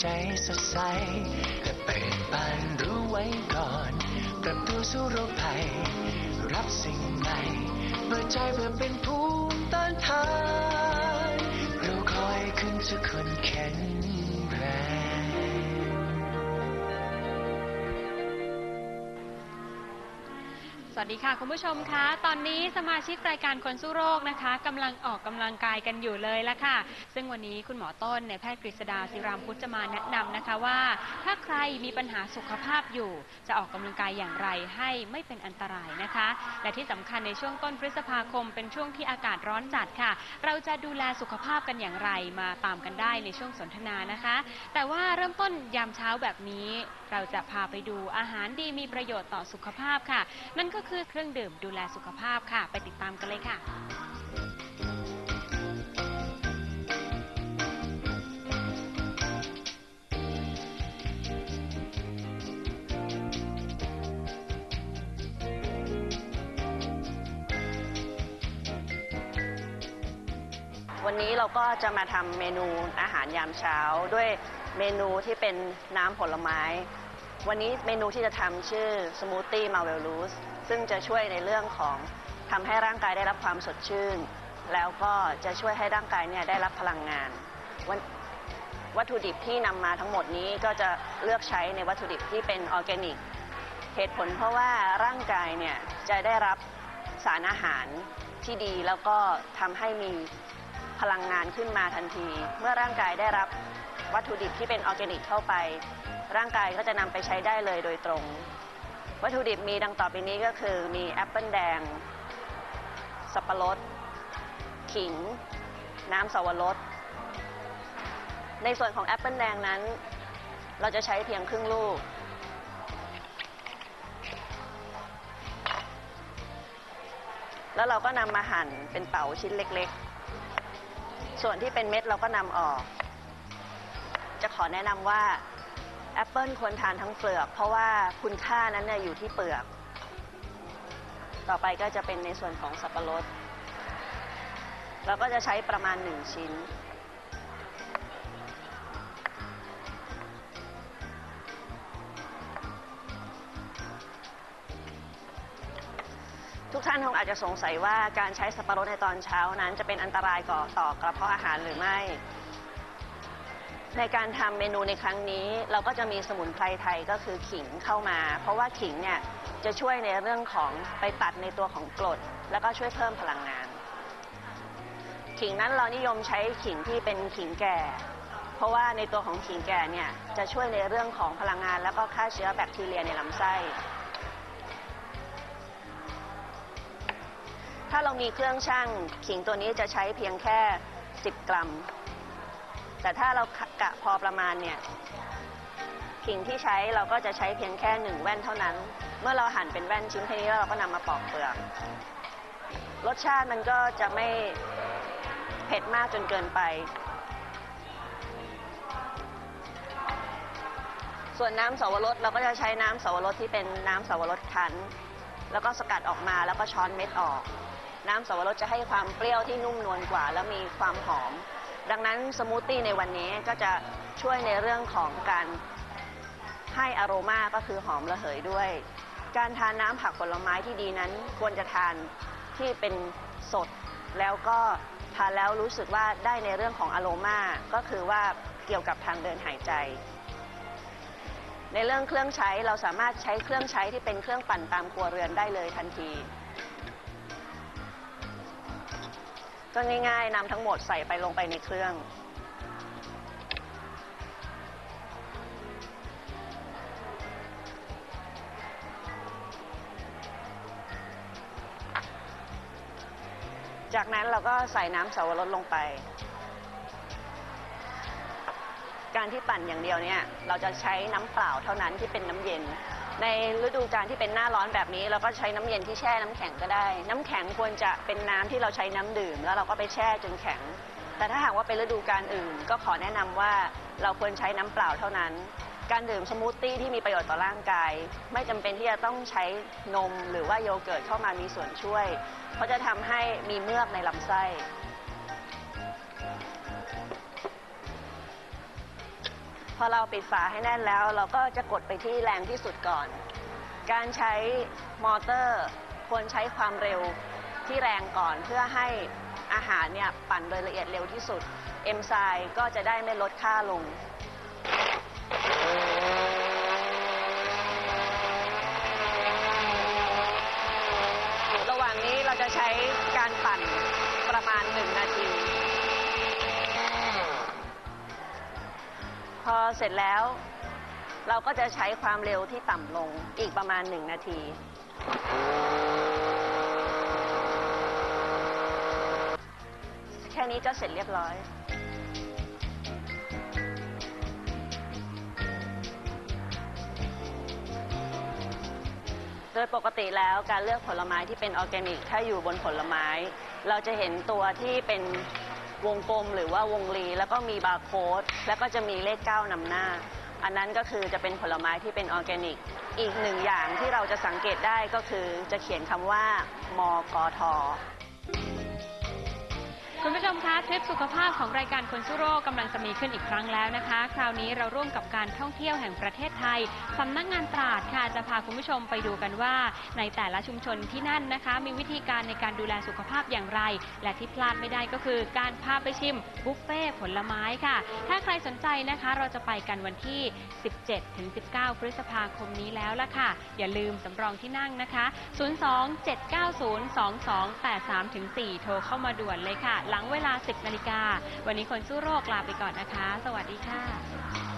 ใจสดใสแต่เปิดบานรู้ไว้ก่อน ปรับตัวสู้โรคภัย รับสิ่งใหม่เปิดใจเพื่อเป็นภูมิต้านทานเราคอยขึ้นจะคนแข็ง วัสดีค่ะ คุณผู้ชมคะ ตอนนี้สมาชิกรายการคนสู้โรคนะคะกำลังออกกำลังกายกันอยู่เลยละค่ะ ซึ่งวันนี้คุณหมอต้นในแพทย์กฤษดาศิรามพุทธจะมาแนะนำนะคะว่า ถ้าใครมีปัญหาสุขภาพอยู่ จะออกกำลังกายอย่างไรให้ไม่เป็นอันตรายนะคะ และที่สำคัญในช่วงต้นพฤษภาคม เป็นช่วงที่อากาศร้อนจัดค่ะ เราจะดูแลสุขภาพกันอย่างไรมาตามกันได้ในช่วงสนทนานะคะ แต่ว่าเริ่มต้นยามเช้าแบบนี้ เราจะพาไปดูอาหารดีมีประโยชน์ต่อสุขภาพค่ะ นั่นก็คือเครื่องดื่มดูแลสุขภาพค่ะ ไปติดตามกันเลยค่ะวันนี้เราก็จะมาทำเมนูอาหารยามเช้า ด้วยเมนูที่เป็นน้ำผลไม้ วันนี้เมนูที่จะทำชื่อสมูทตี้มาเวลลูสซึ่งจะช่วยในเรื่องของทำให้ร่างกายได้รับความสดชื่น แล้วก็จะช่วยให้ร่างกายเนี่ยได้รับพลังงานวนวัตถุดิบที่นำมาทั้งหมดนี้ก็จะเลือกใช้ในวัตถุดิบที่เป็นออร์แกนิก เหตุผลเพราะว่าร่างกายเนี่ยจะได้รับสารอาหารที่ดีแล้วก็ทำให้มีพลังงานขึ้นมาทันที เมื่อร่างกายได้รับวัตถุดิบที่เป็นออร์แกนิกเข้าไป ร่างกายก็จะนำไปใช้ได้เลยโดยตรง วัตถุดิบมีดังต่อไปนี้ก็คือมีแอปเปิลแดง สับปะรด ขิง น้ำสวรส ในส่วนของแอปเปิลแดงนั้น เราจะใช้เพียงครึ่งลูก แล้วเราก็นำมาหั่นเป็นเต๋าชิ้นเล็กๆ ส่วนที่เป็นเม็ดเราก็นำออก จะขอแนะนำว่า แอปเปิลควรทานทั้งเปลือก เพราะว่าคุณค่านั้นเนี่ยอยู่ที่เปลือก ต่อไปก็จะเป็นในส่วนของสับปะรดเราก็จะใช้ประมาณ 1 ชิ้น ทุกท่านคงอาจจะสงสัยว่าการใช้สับปะรดในตอนเช้านั้นจะเป็นอันตรายก่อต่อกระเพาะอาหารหรือไม่ ในการทำเมนูในครั้งนี้ เราก็จะมีสมุนไพรไทยก็คือขิงเข้ามา เพราะว่าขิงเนี่ยจะช่วยในเรื่องของไปตัดในตัวของกรด แล้วก็ช่วยเพิ่มพลังงาน ขิงนั้นเรานิยมใช้ขิงที่เป็นขิงแก่ เพราะว่าในตัวของขิงแก่เนี่ยจะช่วยในเรื่องของพลังงาน แล้วก็ฆ่าเชื้อแบคทีเรียในลำไส้ ถ้าเรามีเครื่องชั่งขิงตัวนี้จะใช้เพียงแค่ 10 กรัม แต่ถ้าเรากะพอประมาณเนี่ยขิงที่ใช้เราก็จะใช้เพียงแค่หนึ่งแว่นเท่านั้น เมื่อเราหั่นเป็นแว่นชิ้นแค่นี้แล้วเราก็นำมาปอกเปลือก รสชาติมันก็จะไม่เผ็ดมากจนเกินไป ส่วนน้ำสวรสเราก็จะใช้น้ำสวรสที่เป็นน้ำสวรสคั้น แล้วก็สกัดออกมาแล้วก็ช้อนเม็ดออก น้ำสวรสจะให้ความเปรี้ยวที่นุ่มนวลกว่า แล้วมีความหอม ดังนั้นสมูทตี้ในวันนี้ก็จะช่วยในเรื่องของการให้อโรมาก็คือหอมระเหยด้วย การทานน้ำผักผลไม้ที่ดีนั้น ควรจะทานที่เป็นสด แล้วก็ทานแล้วรู้สึกว่าได้ในเรื่องของอโรมาก็คือว่าเกี่ยวกับทางเดินหายใจ ในเรื่องเครื่องใช้เราสามารถใช้เครื่องใช้ที่เป็นเครื่องปั่นตามครัวเรือนได้เลยทันที ก็ง่ายๆนำทั้งหมดใส่ไปลงไปในเครื่อง จากนั้นเราก็ใส่น้ำสาวรสลงไป การที่ปั่นอย่างเดียวเนี่ย เราจะใช้น้ำเปล่าเท่านั้นที่เป็นน้ำเย็น ในฤดูกาลที่เป็นหน้าร้อนแบบนี้ เราก็ใช้น้ำเย็นที่แช่น้ำแข็งก็ได้ น้ำแข็งควรจะเป็นน้ำที่เราใช้น้ำดื่ม แล้วเราก็ไปแช่จนแข็ง แต่ถ้าหากว่าเป็นฤดูกาลอื่น ก็ขอแนะนำว่าเราควรใช้น้ำเปล่าเท่านั้น การดื่มสมูทตี้ที่มีประโยชน์ต่อร่างกาย ไม่จำเป็นที่จะต้องใช้นมหรือว่าโยเกิร์ตเข้ามามีส่วนช่วย เพราะจะทำให้มีเมือกในลำไส้ พอเราปิดฝาให้แน่นแล้ว เราก็จะกดไปที่แรงที่สุดก่อน การใช้มอเตอร์ควรใช้ความเร็วที่แรงก่อนเพื่อให้อาหารเนี่ยปั่นโดยละเอียดเร็วที่สุด เอนไซม์ก็จะได้ไม่ลดค่าลง ระหว่างนี้เราจะใช้การปั่นประมาณ 1 นาที อเสร็จแล้ว เราก็จะใช้ความเร็วที่ต่ำลงอีกประมาณ 1 นาที แค่นี้ก็เสร็จเรียบร้อย โดยปกติแล้วการเลือกผลไม้ที่เป็นออร์แกนิก ถ้าอยู่บนผลไม้ เราจะเห็นตัวที่เป็น วงกลมหรือว่าวงรี แล้วก็มีบาร์โค้ดแล้วก็จะมีเลข 9นำหน้า อันนั้นก็คือจะเป็นผลไม้ที่เป็นออร์แกนิก อีกหนึ่งอย่างที่เราจะสังเกตได้ก็คือจะเขียนคำว่ามกท ทริปสุขภาพของรายการคนสู้โรคกำลังจะมีขึ้นอีกครั้งแล้วนะคะ คราวนี้เราร่วมกับการท่องเที่ยวแห่งประเทศไทยสำนักงานตราดค่ะจะพาคุณผู้ชมไปดูกันว่า ในแต่ละชุมชนที่นั่นนะคะ มีวิธีการในการดูแลสุขภาพอย่างไร และที่พลาดไม่ได้ก็คือการพาไปชิมบุฟเฟ่ผลไม้ค่ะ ถ้าใครสนใจนะคะเราจะไปกันวันที่ 17ถึง19 พฤษภาคมนี้แล้วล่ะค่ะ อย่าลืมสำรองที่นั่งนะคะ 02-790-2283ถึง4โทรเข้ามาด่วนเลยค่ะ หลังเวลา10นาฬิกา วันนี้คนสู้โรคลาไปก่อนนะคะ สวัสดีค่ะ